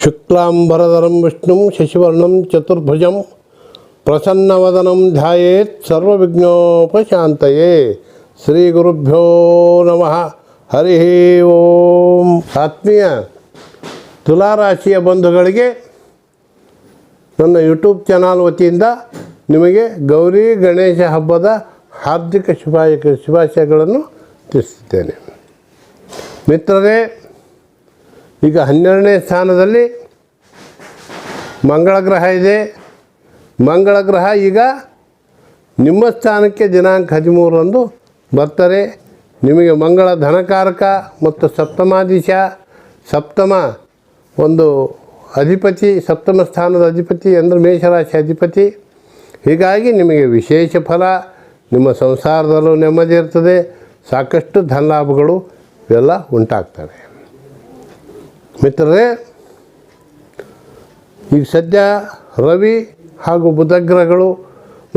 ಶುಕ್ಲಾಂಬರಧರಂ ವಿಷ್ಣು ಶಶಿವರ್ಣಂ ಚತುರ್ಭುಜಂ ಪ್ರಸನ್ನವದನಂ ಧ್ಯಾಯೇತ್ ಸರ್ವವಿಘ್ನೋಪಶಾಂತಯೇ. ಶ್ರೀ ಗುರುಭ್ಯೋ ನಮಃ. ಹರಿ ಓಂ. ಆತ್ಮೀಯ ತುಲಾರಾಶಿಯ ಬಂಧುಗಳಿಗೆ ನನ್ನ ಯೂಟ್ಯೂಬ್ ಚಾನಲ್ ವತಿಯಿಂದ ನಿಮಗೆ ಗೌರಿ ಗಣೇಶ ಹಬ್ಬದ ಹಾರ್ದಿಕ ಶುಭಾಯ ಶುಭಾಶಯಗಳನ್ನು ತಿಳಿಸುತ್ತೇನೆ. ಮಿತ್ರರೇ ಈಗ ಹನ್ನೆರಡನೇ ಸ್ಥಾನದಲ್ಲಿ ಮಂಗಳ ಗ್ರಹ ಇದೆ. ಮಂಗಳ ಗ್ರಹ ಈಗ ನಿಮ್ಮ ಸ್ಥಾನಕ್ಕೆ ದಿನಾಂಕ ಹದಿಮೂರರಂದು ಬರ್ತಾರೆ. ನಿಮಗೆ ಮಂಗಳ ಧನಕಾರಕ ಮತ್ತು ಸಪ್ತಮಾಧೀಶ, ಸಪ್ತಮ ಒಂದು ಅಧಿಪತಿ, ಸಪ್ತಮ ಸ್ಥಾನದ ಅಧಿಪತಿ, ಅಂದರೆ ಮೇಷರಾಶಿ ಅಧಿಪತಿ. ಹೀಗಾಗಿ ನಿಮಗೆ ವಿಶೇಷ ಫಲ, ನಿಮ್ಮ ಸಂಸಾರದಲ್ಲೂ ನೆಮ್ಮದಿ ಇರ್ತದೆ. ಸಾಕಷ್ಟು ಧನಲಾಭಗಳು ಇವೆಲ್ಲ ಉಂಟಾಗ್ತವೆ. ಮಿತ್ರರೇ, ಈಗ ಸದ್ಯ ರವಿ ಹಾಗೂ ಬುಧ ಗ್ರಹಗಳು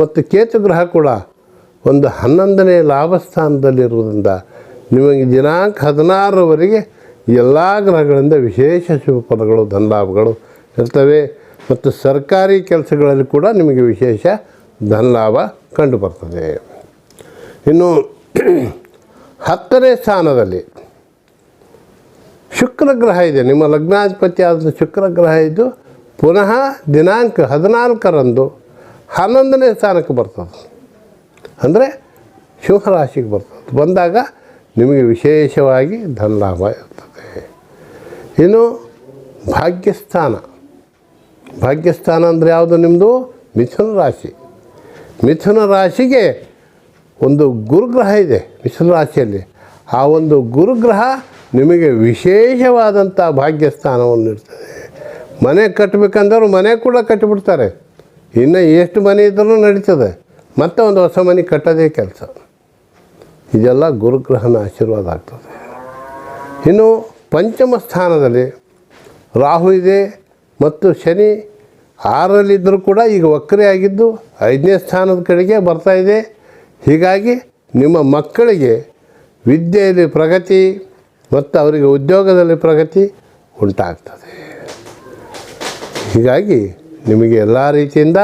ಮತ್ತು ಕೇತು ಗ್ರಹ ಕೂಡ ಒಂದು ಹನ್ನೊಂದನೇ ಲಾಭಸ್ಥಾನದಲ್ಲಿರುವುದರಿಂದ ನಿಮಗೆ ದಿನಾಂಕ ಹದಿನಾರರವರೆಗೆ ಎಲ್ಲ ಗ್ರಹಗಳಿಂದ ವಿಶೇಷ ಶುಭ ಫಲಗಳು, ಧನಲಾಭಗಳು ಇರ್ತವೆ. ಮತ್ತು ಸರ್ಕಾರಿ ಕೆಲಸಗಳಲ್ಲಿ ಕೂಡ ನಿಮಗೆ ವಿಶೇಷ ಧನಲಾಭ ಕಂಡು ಬರ್ತದೆ ಇನ್ನು ಹತ್ತನೇ ಸ್ಥಾನದಲ್ಲಿ ಶುಕ್ರ ಗ್ರಹ ಇದೆ. ನಿಮ್ಮ ಲಗ್ನಾಧಿಪತಿ ಆದಂಥ ಶುಕ್ರ ಗ್ರಹ ಇದ್ದು ಪುನಃ ದಿನಾಂಕ ಹದಿನಾಲ್ಕರಂದು ಹನ್ನೊಂದನೇ ಸ್ಥಾನಕ್ಕೆ ಬರ್ತದೆ. ಅಂದರೆ ಸಿಂಹರಾಶಿಗೆ ಬರ್ತದೆ. ಬಂದಾಗ ನಿಮಗೆ ವಿಶೇಷವಾಗಿ ಧನ ಲಾಭ ಇರ್ತದೆ. ಇನ್ನು ಭಾಗ್ಯಸ್ಥಾನ. ಭಾಗ್ಯಸ್ಥಾನ ಅಂದರೆ ಯಾವುದು ನಿಮ್ಮದು ಮಿಥುನ ರಾಶಿ. ಮಿಥುನ ರಾಶಿಗೆ ಒಂದು ಗುರುಗ್ರಹ ಇದೆ ಮಿಥುನ ರಾಶಿಯಲ್ಲಿ. ಆ ಒಂದು ಗುರುಗ್ರಹ ನಿಮಗೆ ವಿಶೇಷವಾದಂಥ ಭಾಗ್ಯಸ್ಥಾನವನ್ನು ಇರ್ತದೆ ಮನೆ ಕಟ್ಟಬೇಕಂದ್ರೆ ಮನೆ ಕೂಡ ಕಟ್ಟಿಬಿಡ್ತಾರೆ. ಇನ್ನು ಎಷ್ಟು ಮನೆ ಇದ್ದರೂ ನಡೀತದೆ. ಮತ್ತೆ ಒಂದು ಹೊಸ ಮನೆ ಕಟ್ಟೋದೇ ಕೆಲಸ. ಇದೆಲ್ಲ ಗುರುಗ್ರಹನ ಆಶೀರ್ವಾದ ಆಗ್ತದೆ. ಇನ್ನು ಪಂಚಮ ಸ್ಥಾನದಲ್ಲಿ ರಾಹು ಇದೆ ಮತ್ತು ಶನಿ ಆರಲ್ಲಿದ್ದರೂ ಕೂಡ ಈಗ ವಕ್ರೆ ಆಗಿದ್ದು ಐದನೇ ಸ್ಥಾನದ ಕಡೆಗೆ ಬರ್ತಾ ಇದೆ. ಹೀಗಾಗಿ ನಿಮ್ಮ ಮಕ್ಕಳಿಗೆ ವಿದ್ಯೆಯಲ್ಲಿ ಪ್ರಗತಿ ಮತ್ತು ಅವರಿಗೆ ಉದ್ಯೋಗದಲ್ಲಿ ಪ್ರಗತಿ ಉಂಟಾಗ್ತದೆ. ಹೀಗಾಗಿ ನಿಮಗೆ ಎಲ್ಲ ರೀತಿಯಿಂದ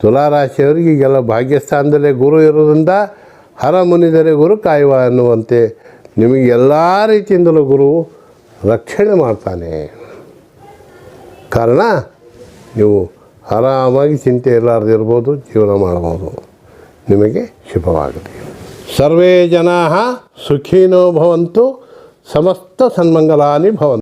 ತುಲಾರಾಶಿಯವರಿಗೆ ಈಗೆಲ್ಲ ಭಾಗ್ಯಸ್ಥಾನದಲ್ಲೇ ಗುರು ಇರೋದ್ರಿಂದ ಹರ ಮುನಿದರೆ ಗುರು ಕಾಯುವ ಅನ್ನುವಂತೆ ನಿಮಗೆ ಎಲ್ಲ ರೀತಿಯಿಂದಲೂ ಗುರು ರಕ್ಷಣೆ ಮಾಡ್ತಾನೆ. ಕಾರಣ ನೀವು ಆರಾಮಾಗಿ ಚಿಂತೆ ಇರಲಾರ್ದಿರ್ಬೋದು ಜೀವನ ಮಾಡ್ಬೋದು ನಿಮಗೆ ಶುಭವಾಗಲಿ. ಸರ್ವೇ ಜನಾ ಸುಖಿನೋ ಭವಂತು समस्त सन्मंगला